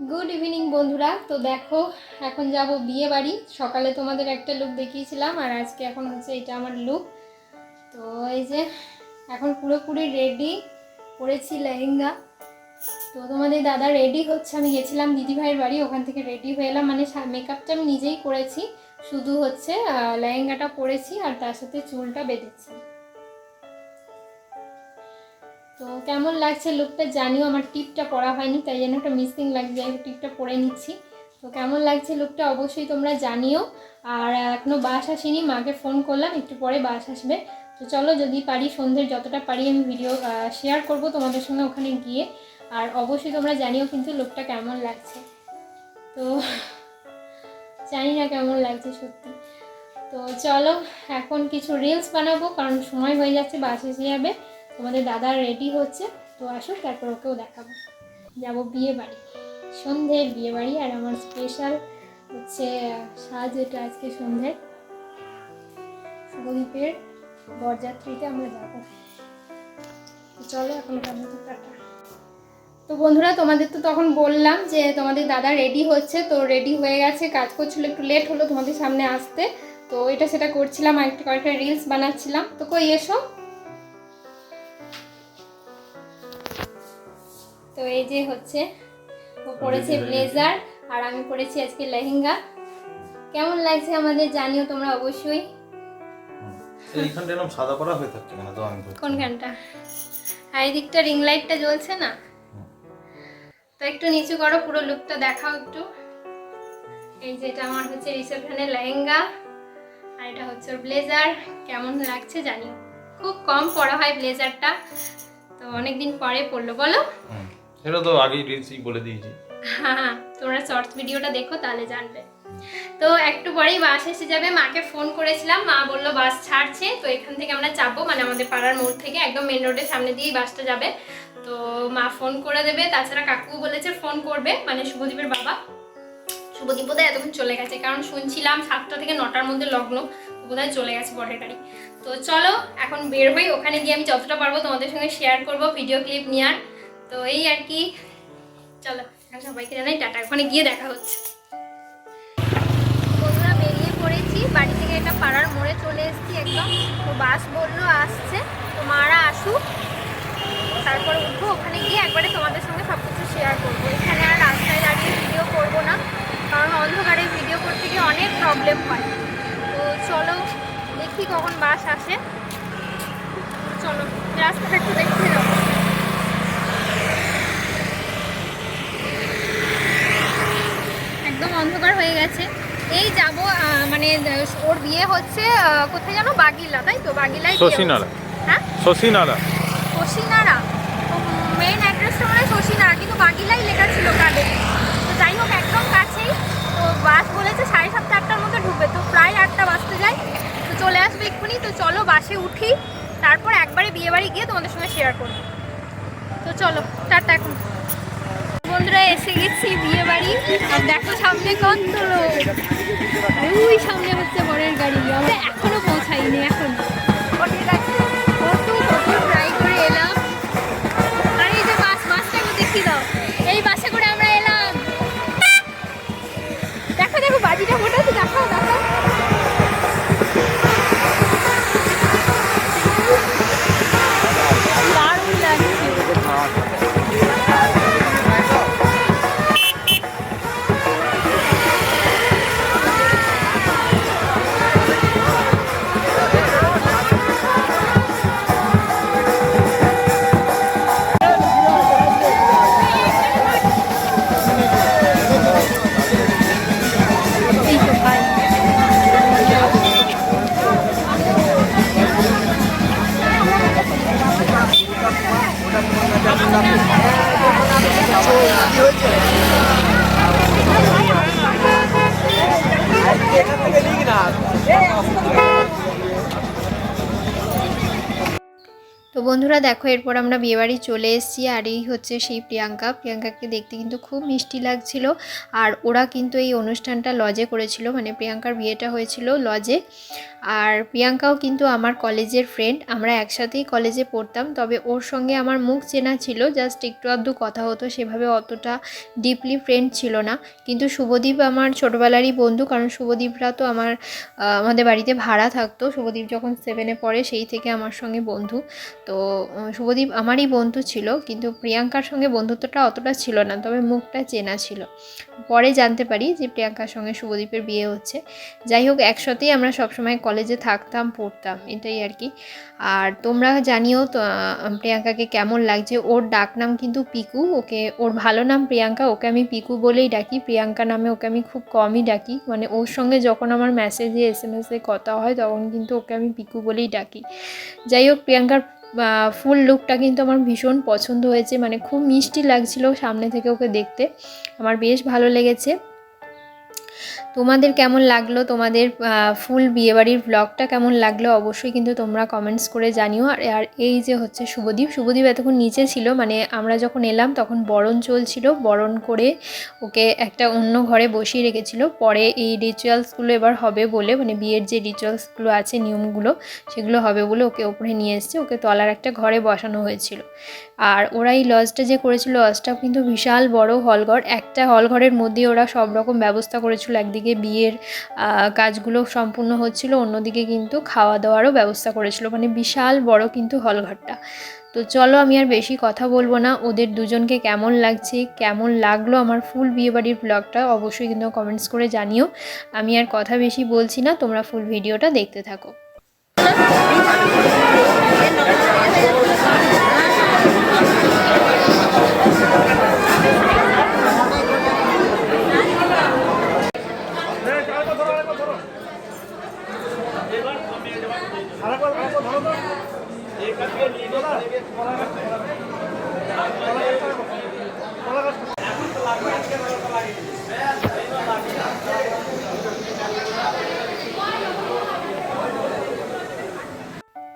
Good evening বন্ধুরা। তো দেখো, এখন যাব বিয়ে বাড়ি। সকালে তোমাদের একটা লুক দেখিয়েছিলাম, আর আজকে এখন হচ্ছে এটা আমার লুক তো এই যে, এখন পুরোপুরি রেডি পরেছি লেহেঙ্গা। তো তোমাদের দাদা রেডি হচ্ছে। আমি গেছিলাম দিদিভাইয়ের বাড়ি, ওখান থেকে রেডি হয়ে এলাম। মানে মেকআপটা আমি নিজেই করেছি। শুধু হচ্ছে লেহেঙ্গাটা পরেছি, আর তার সাথে চুলটা বেঁধেছি। তো কেমন লাগছে লুকটা জানিও, আমার টিপটা পরা হয়নি, তাই জন্য একটা মিসিং লাগছে আমি টিপটা পরে নিচ্ছি। তো কেমন লাগছে লুকটা অবশ্যই তোমরা জানিও। আর এখনও বাস আসেনি, মাকে ফোন করলাম, একটু পরে বাস আসবে। তো চলো, যদি পারি সন্ধ্যের যতটা পারি আমি ভিডিও শেয়ার করব তোমাদের সঙ্গে ওখানে গিয়ে। আর অবশ্যই তোমরা জানিও কিন্তু লুকটা কেমন লাগছে। তো জানি না কেমন লাগছে সত্যি। তো চলো, এখন কিছু রিলস বানাবো, কারণ সময় হয়ে যাচ্ছে, বাস এসে যাবে। তোমাদের দাদা রেডি হচ্ছে, তো আসুক, তারপর ওকেও দেখাবো। যাব বিয়ে বাড়ি। সন্ধ্যের বিয়ে বাড়ি, আর আমার স্পেশাল হচ্ছে, সাজ এটা আজকে সন্ধ্যের শুভদীপের বরযাত্রীতে আমরা যাব। চলো, এখন তো বন্ধুরা, তোমাদের তো তখন বললাম যে তোমাদের দাদা রেডি হচ্ছে, তো রেডি হয়ে গেছে, কাজ করছিল, একটু লেট হলো তোমাদের সামনে আসতে। তো এটা সেটা করছিলাম, আর একটা কয়েকটা রিলস বানাচ্ছিলাম। তো কই, এসো। তো এই যে হচ্ছে ও পরেছে ব্লেজার আর আমি পরেছি আজকে লেহেঙ্গা। কেমন লাগছে আমাদের জানিও তোমরা অবশ্যই। এইখানটা এরকম সাদা করা হয়ে থাকছে কেন আমি কোনখানটা? আর এই দিকটা রিং লাইটটা জ্বলছে না? তো একটু নিচু করো পুরো লুকটা দেখাও একটু। এই যে এটা আমার হচ্ছে রিসেপশনের লেহেঙ্গা আর এটা হচ্ছে ওর ব্লেজার। কেমন লাগছে জানিও। খুব কম পরা হয় ব্লেজারটা। তো অনেকদিন পরে পড়ল বলো। এটা তো আগেই রিলসই বলে দিয়েছি। হ্যাঁ তোমরা শর্টস ভিডিওটা দেখো, তাহলে জানবে। তো একটু পরেই বাস এসে যাবে। মাকে ফোন করেছিলাম, মা বলল, বাস ছাড়ছে। তো এখান থেকে আমরা চাপবো মানে আমাদের পাড়ার মোড় থেকে, একদম মেন রোডের সামনে দিয়েই বাসটা যাবে। তো মা ফোন করে দেবে, তাছাড়া কাকু বলেছে ফোন করবে মানে শুভদীপের বাবা। শুভদীপ বোধহয় এতক্ষণ চলে গেছে, কারণ শুনছিলাম সাতটা থেকে নটার মধ্যে লগ্ন বোধহয় চলে গেছে বটের গাড়ি তো চলো, এখন বের হই, ওখানে গিয়ে আমি যতটা পারব তোমাদের সঙ্গে শেয়ার করব ভিডিও ক্লিপ নেওয়ার। তো এই আর কি। চলো সবাইকে জানাই টাটা, ওখানে গিয়ে দেখা হচ্ছে। বন্ধুরা, বেরিয়ে পড়েছি। বাড়ি থেকে একটা পাড়ার মোড়ে চলে এসেছি একদম। তো বাস বলল, আসছে। তো মারা আসুক। তারপর উঠবো। ওখানে গিয়ে একবারে তোমাদের সঙ্গে সব কিছু শেয়ার করব। এখানে আর রাস্তায় দাঁড়িয়ে ভিডিও করব না। কারণ অন্ধকারে ভিডিও করতে গিয়ে অনেক প্রবলেম হয়। তো চলো, দেখি কখন বাস আসে। চলো রাস্তাটা একটু দেখতে যাব একদম অন্ধকার হয়ে গেছে এই যাব মানে আহ, হচ্ছে কোথায় জানো? বাগিলা তাই তো? বাগিলায় শশীনারা। হ্যাঁ? শশীনারা। শশীনারা। মেন অ্যাড্রেসটা মানে শশীনারা কিন্তু বাগিলাই লেখা ছিল কার্ডে তো যাই হোক একদম কাছেই। তো বাস বলেছে সাড়ে সাতটা আটটার মধ্যে ঢুকবে। তো প্রায় আটটা বাজতে যায়। তো চলে আসবে এক্ষুনি। তো চলো বাসে উঠি। তারপর একবারে বিয়ে বাড়ি গিয়ে তোমাদের সঙ্গে শেয়ার করব। তো চলো টাটা এখন। বন্ধুরা এসে গেছি বিয়ে বাড়ি। আর দেখো সামনে কত লোক। বন্ধুরা, দেখো, এরপর আমরা বিয়েবাড়ি চলে এসেছি, আর এই হচ্ছে সেই প্রিয়াঙ্কা। প্রিয়াঙ্কাকে দেখতে কিন্তু খুব মিষ্টি লাগছিল, আর ওরা কিন্তু এই অনুষ্ঠানটা লজে করেছিল মানে প্রিয়াঙ্কার বিয়েটা হয়েছিল লজে। আর প্রিয়াঙ্কাও কিন্তু আমার কলেজের ফ্রেন্ড আমরা একসাথেই কলেজে পড়তাম, তবে ওর সঙ্গে আমার মুখ চেনা ছিল জাস্ট একটু আধটু কথা হতো, সেভাবে অতটা ডিপলি ফ্রেন্ড ছিল না। কিন্তু শুভদীপ আমার ছোটোবেলারই বন্ধু, কারণ শুভদীপরা তো আমার আমাদের বাড়িতে ভাড়া থাকতো, শুভদীপ যখন সেভেনে পড়ে, সেই থেকে আমার সঙ্গে বন্ধু। তো উম, শুভদীপ আমারই বন্ধু ছিল কিন্তু প্রিয়াঙ্কার সঙ্গে বন্ধুত্বটা অতটা ছিল না তবে মুখটা চেনা ছিল। পরে জানতে পারি যে প্রিয়াঙ্কার সঙ্গে শুভদীপের বিয়ে হচ্ছে। যাই হোক একসাথেই আমরা সবসময় কলেজে থাকতাম পড়তাম এটাই আর কি। আর তোমরা জানিও তো প্রিয়াঙ্কাকে কেমন লাগছে? ওর ডাক নাম কিন্তু পিকু ওকে ওর ভালো নাম প্রিয়াঙ্কা ওকে আমি পিকু বলেই ডাকি। প্রিয়াঙ্কা নামে ওকে আমি খুব কমই ডাকি। মানে ওর সঙ্গে যখন আমার মেসেজে এস এম এসে কথা হয় তখন কিন্তু ওকে আমি পিকু বলেই ডাকি। যাই হোক প্রিয়াঙ্কার ফুল লুকটা কিন্তু আমার ভীষণ পছন্দ হয়েছে। মানে খুব মিষ্টি লাগছিল সামনে থেকে ওকে দেখতে। আমার বেশ ভালো লেগেছে। তোমাদের কেমন লাগল? তোমাদের ফুল বিয়েবাড়ির ব্লগটা কেমন লাগল? অবশ্যই কিন্তু তোমরা কমেন্টস করে জানিও। আর এই যে হচ্ছে শুভদীপ শুভদীপ এতক্ষণ নিচে ছিল মানে আমরা যখন এলাম তখন বরণ চলছিল। বরণ করে ওকে একটা অন্য ঘরে বসিয়ে রেখেছিল। পরে এই রিচুয়ালসগুলো এবার হবে বলে মানে বিয়ের যে রিচুয়ালসগুলো আছে, নিয়মগুলো, সেগুলো হবে বলে ওকে ওপরে নিয়ে এসছে। ওকে তলার একটা ঘরে বসানো হয়েছিল। আর ওরা এই লজটা যে করেছিল লজটা কিন্তু বিশাল বড় হলঘর একটা হলঘরের মধ্যে ওরা সব রকম ব্যবস্থা করেছিল। একদিকে বিয়ের কাজগুলো সম্পূর্ণ হচ্ছিল, অন্যদিকে কিন্তু খাওয়া দাওয়ারও ব্যবস্থা করেছিল। মানে বিশাল বড় কিন্তু হলঘরটা। তো চলো আমি আর বেশি কথা বলব না। ওদের দুজনকে কেমন লাগছে, কেমন লাগল আমার ফুল বিয়েবাড়ির ব্লগটা অবশ্যই কিন্তু কমেন্টস করে জানিও। আমি আর কথা বেশি বলছি না, তোমরা ফুল ভিডিওটা দেখতে থাকো। ভালো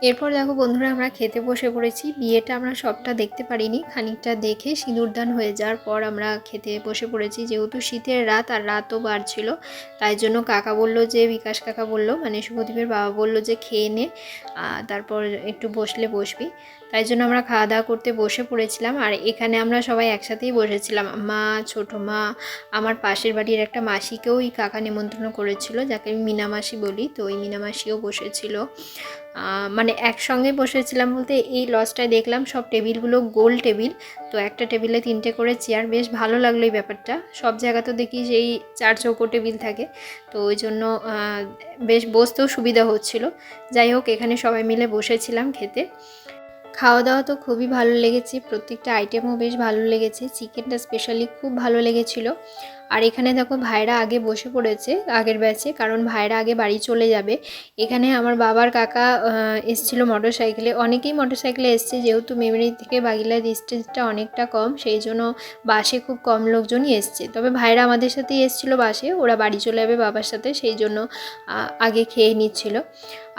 এরপর দেখো বন্ধুরা আমরা খেতে বসে পড়েছি। বিয়েটা আমরা সবটা দেখতে পারিনি। খানিকটা দেখে সিঁদুরদান হয়ে যাওয়ার পর আমরা খেতে বসে পড়েছি। যেহেতু শীতের রাত আর রাতও বাড়ছিল, তাই জন্য কাকা বলল যে, বিকাশ কাকা বলল মানে শুভদীপের বাবা বলল যে, খেয়ে নে তারপর একটু বসলে বসবি। তাই জন্য আমরা খাওয়া দাওয়া করতে বসে পড়েছিলাম আর এখানে আমরা সবাই একসাথেই বসেছিলাম। মা, ছোট মা, আমার পাশের বাড়ির একটা মাসিকেও ওই কাকা নিমন্ত্রণ করেছিল, যাকে আমি মিনা মাসি বলি, তো ওই মিনা মাসিও বসেছিল। মানে একসঙ্গে বসেছিলাম বলতে এই লজটায় দেখলাম সব টেবিলগুলো গোল টেবিল, তো একটা টেবিলে তিনটে করে চেয়ার, বেশ ভালো লাগল এই ব্যাপারটা। সব জায়গাতেও দেখি সেই চার চৌকো টেবিল থাকে, তো ওই জন্য বেশ বসতেও সুবিধা হচ্ছিল। যাই হোক, এখানে সবাই মিলে বসেছিলাম খেতে। খাওয়া দাওয়া তো খুবই ভালো লেগেছে, প্রত্যেকটা আইটেমও বেশ ভালো লেগেছে চিকেনটা স্পেশালি খুব ভালো লেগেছিল। আর এখানে দেখো ভাইরা আগে বসে পড়েছে আগের ব্যাচে কারণ ভাইরা আগে বাড়ি চলে যাবে। এখানে আমার বাবার কাকা এসছিল মোটর সাইকেলে অনেকেই মোটর সাইকেলে এসছে, যেহেতু মেমরি থেকে বাগিলা ডিস্টেন্সটা অনেকটা কম, সেই জন্য বাসে খুব কম লোকজনই এসছে। তবে ভাইরা আমাদের সাথেই এসছিল বাসে, ওরা বাড়ি চলে যাবে বাবার সাথে, সেই জন্য আগে খেয়ে নিচ্ছিল।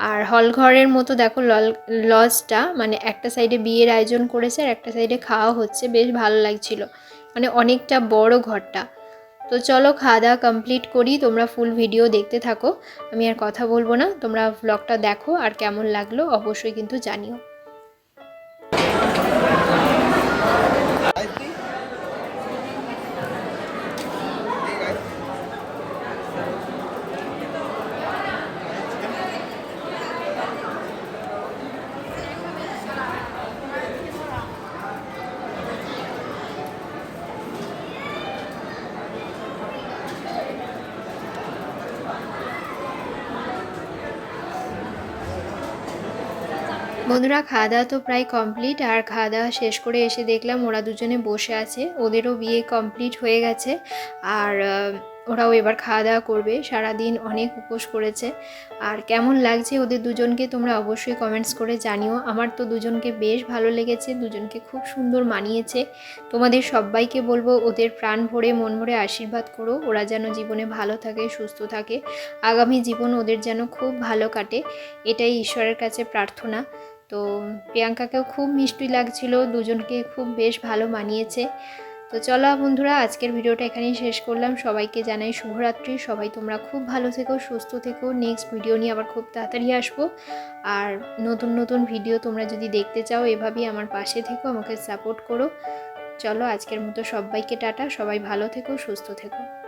আর হল ঘরের মতো দেখো লল লজটা মানে একটা সাইডে বিয়ের আয়োজন করেছে, আর একটা সাইডে খাওয়া হচ্ছে, বেশ ভালো লাগছিল। মানে অনেকটা বড় ঘরটা। তো চলো খাওয়া দাওয়া কমপ্লিট করি, তোমরা ফুল ভিডিও দেখতে থাকো। আমি আর কথা বলব না, তোমরা ব্লগটা দেখো, আর কেমন লাগল অবশ্যই কিন্তু জানিও। বন্ধুরা খাওয়া দাওয়া তো প্রায় কমপ্লিট আর খাওয়া দাওয়া শেষ করে এসে দেখলাম ওরা দুজনে বসে আছে। ওদেরও বিয়ে কমপ্লিট হয়ে গেছে আর ওরাও এবার খাওয়া দাওয়া করবে। সারাদিন অনেক উপোস করেছে। আর কেমন লাগছে ওদের দুজনকে তোমরা অবশ্যই কমেন্টস করে জানিও। আমার তো দুজনকে বেশ ভালো লেগেছে, দুজনকে খুব সুন্দর মানিয়েছে। তোমাদের সবাইকে বলব, ওদের প্রাণ ভরে, মন ভরে আশীর্বাদ করো। ওরা যেন জীবনে ভালো থাকে, সুস্থ থাকে। আগামী জীবন ওদের যেন খুব ভালো কাটে। এটাই ঈশ্বরের কাছে প্রার্থনা। তো প্রিয়াঙ্কাকেও খুব মিষ্টি লাগছিল, দুজনকে খুব বেশ ভালো মানিয়েছে। তো চলো বন্ধুরা, আজকের ভিডিওটা এখানেই শেষ করলাম। সবাইকে জানাই শুভরাত্রি। সবাই তোমরা খুব ভালো থেকো, সুস্থ থেকো। নেক্সট ভিডিও নিয়ে আবার খুব তাড়াতাড়ি আসব। আর নতুন নতুন ভিডিও তোমরা যদি দেখতে চাও, এভাবেই আমার পাশে থেকো, আমাকে সাপোর্ট করো। চলো আজকের মতো সবাইকে টাটা। সবাই ভালো থেকো, সুস্থ থেকো।